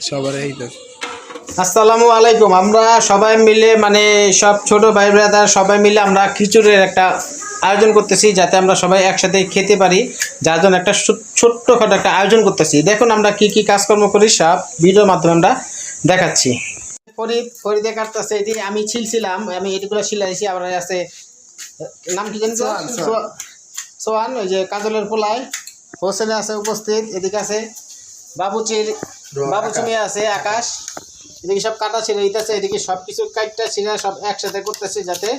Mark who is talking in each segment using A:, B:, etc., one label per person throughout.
A: সবার এই তো।
B: আসসালামু আলাইকুম। আমরা সবাই মিলে মানে সব ছোট ভাই ব্রাদার সবাই মিলে আমরা খিচুড়ির একটা আয়োজন করতেছি যাতে আমরা সবাই একসাথে খেতে পারি। যার জন্য একটা ছোট্টখাটো একটা আয়োজন করতেছি। দেখুন আমরা কি কি কাজকর্ম করি সব ভিডিওর মাধ্যমে আমরা দেখাচ্ছি। ফরিদ ফরিদে কাটতেছে এটি আমি ছিলছিলাম আমি এটিগুলো সিলাইছি আবার আছে নাম কি জানি সোয়া- সোহান ওই যে কাজলের পোলায়। হোসেনে আছে উপস্থিত এদিকে আছে। বাবুচির বাবুচি মেয়ে আছে আকাশ। এদিকে সব কাটা ছিল ইতাছে এদিকে সব কিছু কাটটা ছিল সব একসাথে করতেছি যাতে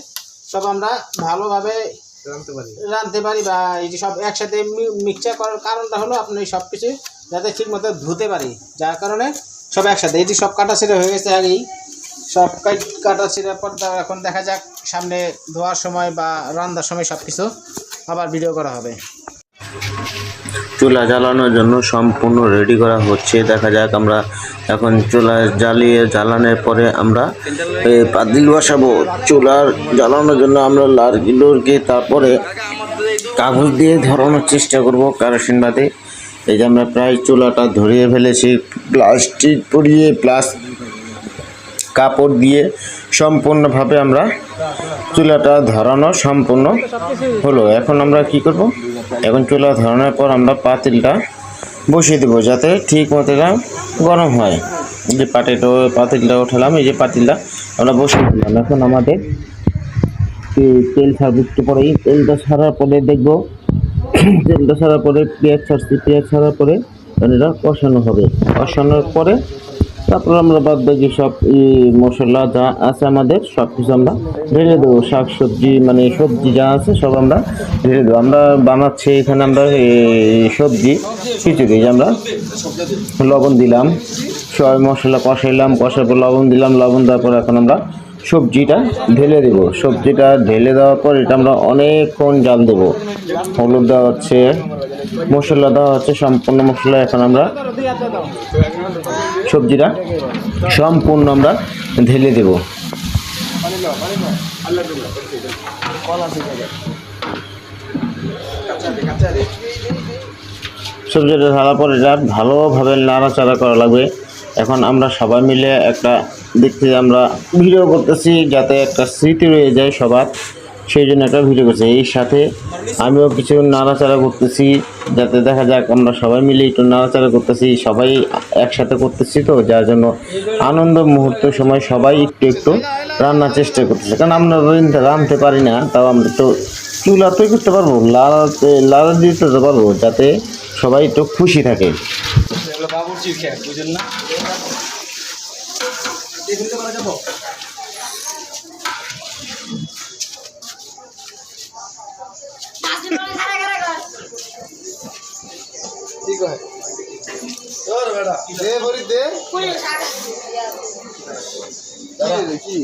B: সব আমরা ভালোভাবে
A: জানতে পারি।
B: রাঁধতে পারি বা এই যে সব একসাথে মিক্সচার করার কারণটা হলো আপনি সব কিছু যাতে ঠিক মতো ধুতে পারি যার কারণে সব একসাথে। এটি সব কাটা ছিঁড়ে হয়ে গেছে আগেই। সব কাট- কাটা ছিঁড়ার পর এখন দেখা যাক সামনে ধোয়ার সময় বা রান্নার সময় সব কিছু আবার ভিডিও করা হবে।
C: চুলা জ্বালানোর জন্য সম্পূর্ণ রেডি করা হচ্ছে। দেখা যাক আমরা এখন চুলা জ্বালিয়ে জ্বালানোর পরে আমরা পাতিল বসাবো। চুলার জ্বালানোর জন্য আমরা লার্কিডোরকে তারপরে কাগজ দিয়ে ধরানোর চেষ্টা করব কেরোসিন বাদে। এই যে আমরা প্রায় চুলাটা ধরিয়ে ফেলেছি, প্লাস্টিক পরিয়ে প্লাস কাপড় দিয়ে সম্পূর্ণভাবে আমরা চুলাটা ধরানো সম্পূর্ণ হলো। এখন আমরা কি করব? এখন চুলা ধরানোর পর আমরা পাতিলটা বসিয়ে দেবো যাতে ঠিক মতো এটা গরম হয়। যে পাটিটা পাতিলটা উঠালাম এই যে পাতিলটা আমরা বসিয়ে দিলাম। এখন আমাদের তেল ছাড়বো একটু পরেই তেলটা ছাড়ার পরে দেখব, তেলটা ছাড়ার পরে পেঁয়াজ ছাড়ছি, পেঁয়াজ ছাড়ার পরে এটা কষানো হবে। কষানোর পরে তারপর আমরা বাদ বাকি সব মশলা যা আছে আমাদের সব কিছু আমরা ঢেলে দেবো। শাক সবজি মানে সবজি যা আছে সব আমরা ঢেলে দেবো। আমরা বানাচ্ছি এখানে আমরা সবজি, খিচুড়ি। আমরা লবণ দিলাম সবাই মশলা কষাইলাম, কষার পর লবণ দিলাম, লবণ দেওয়ার পর এখন আমরা সবজিটা ঢেলে দেবো। সবজিটা ঢেলে দেওয়ার পর এটা আমরা অনেকক্ষণ জাল দেবো। হলুদ দেওয়া হচ্ছে, মশলা দেওয়া হচ্ছে, সম্পূর্ণ মশলা এখন আমরা সবজিটা সম্পূর্ণ আমরা ঢেলে দেব। সবজিটা ঢালার পর এটা ভালোভাবে নাড়াচাড়া করা লাগবে। এখন আমরা সবাই মিলে একটা দেখতে আমরা ভিডিও করতেছি যাতে একটা স্মৃতি রয়ে যায় সবার। সেই জন্য একটা ভিডিও করছি। এই সাথে আমিও কিছু নাড়াচাড়া করতেছি যাতে দেখা যাক আমরা সবাই মিলে একটু নাড়াচাড়া করতেছি। সবাই একসাথে করতেছি তো, যার জন্য আনন্দ মুহূর্তের সময় সবাই একটু একটু রান্নার চেষ্টা করতেছে। কারণ আমরা রাঁধতে- পারি না, তাও আমরা তো চুলাতেই করতে পারব লাড়াতে লাড়া দিতে পারব, যাতে সবাই একটু খুশি থাকে।
B: খেয়ে পারা না
A: কি কয়? তোর বেটা দে ভরি দে। কি কি?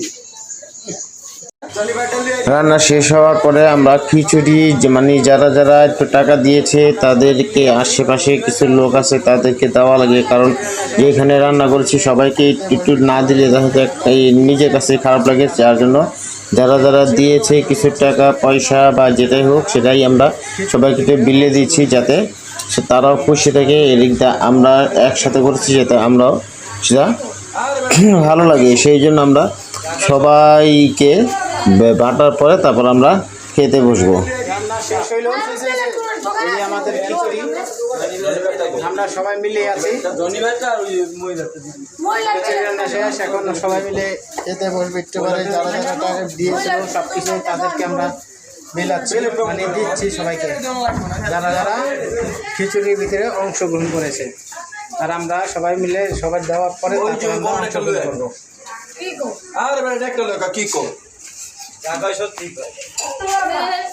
C: রান্না শেষ হওয়ার পরে আমরা খিচুড়ি মানে যারা যারা একটু টাকা দিয়েছে, তাদেরকে আশেপাশে কিছু লোক আছে, তাদেরকে দেওয়া লাগে। কারণ যেখানে রান্না করেছি, সবাইকে একটু না দিলে দেখা এই নিজের কাছে খারাপ লাগে। যার জন্য যারা যারা দিয়েছে কিছু টাকা, পয়সা বা যেটাই হোক, সেটাই আমরা সবাইকে বিলে দিচ্ছি যাতে তারাও খুশি থাকে। এদিকটা আমরা একসাথে করেছি যাতে আমরাও সেটা ভালো লাগে। সেই জন্য আমরা সবাইকে বাটার পরে তারপর আমরা খেতে বসবো।
B: শেষ হইল এই আমাদের খিচুড়ি। আমরা সবাই মিলে আছি। খিচুড়ি রান্না শেষ এখন সবাই মিলে খেতে বসবে। একটু করে যারা যারা দিয়েছিল সব কিছু তাদেরকে আমরা মিলাচ্ছি মানে দিচ্ছি সবাইকে। যারা যারা খিচুড়ির ভিতরে অংশগ্রহণ করেছে আর আমরা সবাই মিলে সবাই দেওয়ার পরে অংশগ্রহণ করব।
A: আরে বেটা একটা লোক কি কো
D: সত্যি